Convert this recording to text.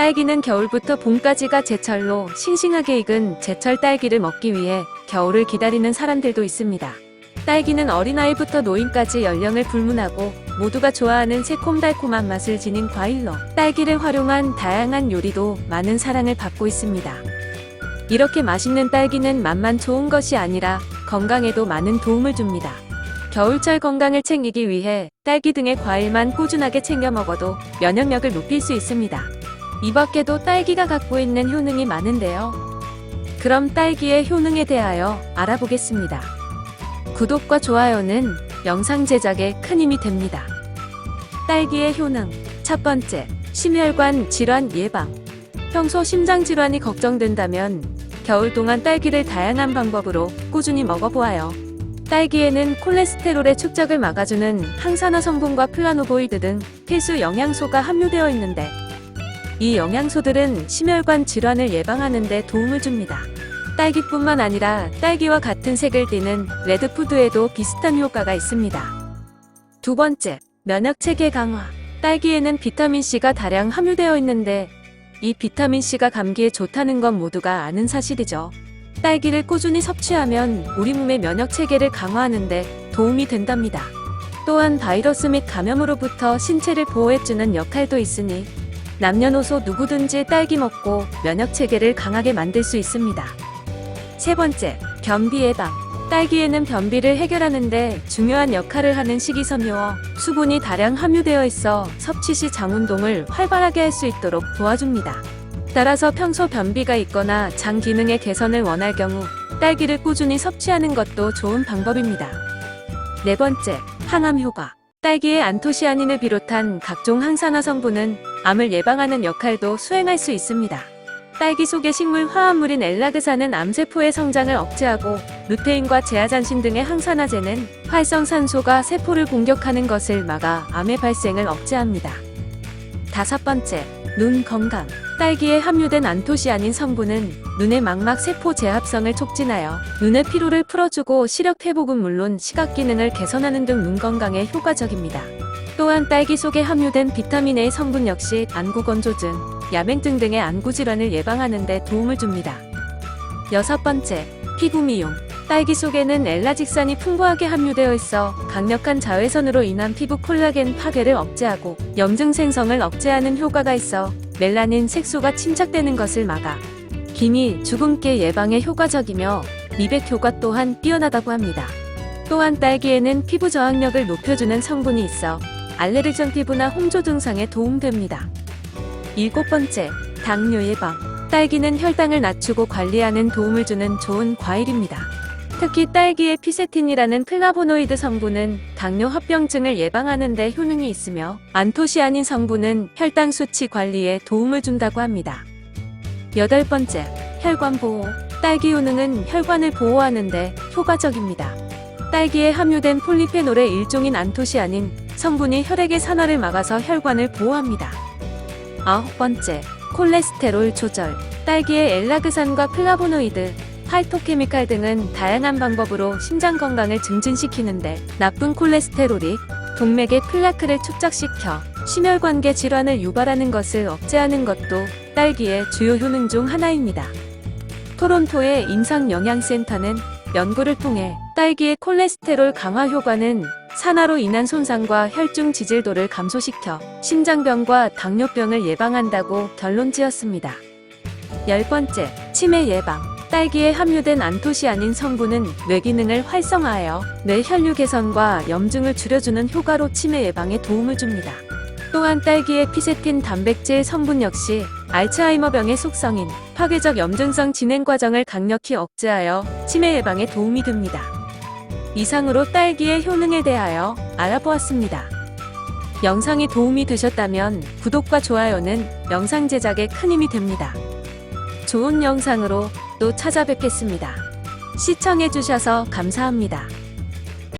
딸기는 겨울부터 봄까지가 제철로 싱싱하게 익은 제철 딸기를 먹기 위해 겨울을 기다리는 사람들도 있습니다. 딸기는 어린아이부터 노인까지 연령을 불문하고 모두가 좋아하는 새콤달콤한 맛을 지닌 과일로 딸기를 활용한 다양한 요리도 많은 사랑을 받고 있습니다. 이렇게 맛있는 딸기는 맛만 좋은 것이 아니라 건강에도 많은 도움을 줍니다. 겨울철 건강을 챙기기 위해 딸기 등의 과일만 꾸준하게 챙겨 먹어도 면역력을 높일 수 있습니다. 이 밖에도 딸기가 갖고 있는 효능이 많은데요. 그럼 딸기의 효능에 대하여 알아보겠습니다. 구독과 좋아요는 영상 제작에 큰 힘이 됩니다. 딸기의 효능. 첫 번째, 심혈관 질환 예방. 평소 심장 질환이 걱정된다면 겨울 동안 딸기를 다양한 방법으로 꾸준히 먹어보아요. 딸기에는 콜레스테롤의 축적을 막아주는 항산화 성분과 플라노보이드 등 필수 영양소가 함유되어 있는데 이 영양소들은 심혈관 질환을 예방하는 데 도움을 줍니다. 딸기뿐만 아니라 딸기와 같은 색을 띠는 레드푸드에도 비슷한 효과가 있습니다. 두 번째, 면역 체계 강화. 딸기에는 비타민C가 다량 함유되어 있는데 이 비타민C가 감기에 좋다는 건 모두가 아는 사실이죠. 딸기를 꾸준히 섭취하면 우리 몸의 면역 체계를 강화하는데 도움이 된답니다. 또한 바이러스 및 감염으로부터 신체를 보호해주는 역할도 있으니 남녀노소 누구든지 딸기 먹고 면역 체계를 강하게 만들 수 있습니다. 세 번째, 변비 예방. 딸기에는 변비를 해결하는데 중요한 역할을 하는 식이섬유와 수분이 다량 함유되어 있어 섭취 시 장 운동을 활발하게 할 수 있도록 도와줍니다. 따라서 평소 변비가 있거나 장 기능의 개선을 원할 경우 딸기를 꾸준히 섭취하는 것도 좋은 방법입니다. 네 번째, 항암 효과. 딸기의 안토시아닌을 비롯한 각종 항산화 성분은 암을 예방하는 역할도 수행할 수 있습니다. 딸기 속의 식물 화합물인 엘라그산은 암세포의 성장을 억제하고 루테인과 제아잔신 등의 항산화제는 활성산소가 세포를 공격하는 것을 막아 암의 발생을 억제합니다. 다섯 번째, 눈 건강. 딸기에 함유된 안토시아닌 성분은 눈의 망막 세포 재합성을 촉진하여 눈의 피로를 풀어주고 시력 회복은 물론 시각 기능을 개선하는 등 눈 건강에 효과적입니다. 또한 딸기 속에 함유된 비타민 A 성분 역시 안구 건조증, 야맹증 등의 안구 질환을 예방하는 데 도움을 줍니다. 여섯 번째, 피부 미용. 딸기 속에는 엘라직산이 풍부하게 함유되어 있어 강력한 자외선으로 인한 피부 콜라겐 파괴를 억제하고 염증 생성을 억제하는 효과가 있어 멜라닌 색소가 침착되는 것을 막아 기미, 주근깨 예방에 효과적이며 미백 효과 또한 뛰어나다고 합니다. 또한 딸기에는 피부 저항력을 높여주는 성분이 있어 알레르기성 피부나 홍조 증상에 도움됩니다. 일곱 번째, 당뇨 예방. 딸기는 혈당을 낮추고 관리하는 도움을 주는 좋은 과일입니다. 특히 딸기의 피세틴이라는 플라보노이드 성분은 당뇨 합병증을 예방하는 데 효능이 있으며 안토시아닌 성분은 혈당 수치 관리에 도움을 준다고 합니다. 여덟 번째, 혈관 보호. 딸기 효능은 혈관을 보호하는 데 효과적입니다. 딸기에 함유된 폴리페놀의 일종인 안토시아닌 성분이 혈액의 산화를 막아서 혈관을 보호합니다. 아홉 번째, 콜레스테롤 조절. 딸기의 엘라그산과 플라보노이드, 파이토케미칼 등은 다양한 방법으로 심장 건강을 증진시키는데 나쁜 콜레스테롤이 동맥의 플라크를 축적시켜 심혈관계 질환을 유발하는 것을 억제하는 것도 딸기의 주요 효능 중 하나입니다. 토론토의 임상영양센터는 연구를 통해 딸기의 콜레스테롤 강화 효과는 산화로 인한 손상과 혈중 지질도를 감소시켜 심장병과 당뇨병을 예방한다고 결론 지었습니다. 열 번째, 치매 예방. 딸기에 함유된 안토시아닌 성분은 뇌 기능을 활성화하여 뇌 혈류 개선과 염증을 줄여주는 효과로 치매 예방에 도움을 줍니다. 또한 딸기의 피세틴 단백질 성분 역시 알츠하이머병의 속성인 파괴적 염증성 진행 과정을 강력히 억제하여 치매 예방에 도움이 됩니다. 이상으로 딸기의 효능에 대하여 알아보았습니다. 영상이 도움이 되셨다면 구독과 좋아요는 영상 제작에 큰 힘이 됩니다. 좋은 영상으로 또 찾아뵙겠습니다. 시청해주셔서 감사합니다.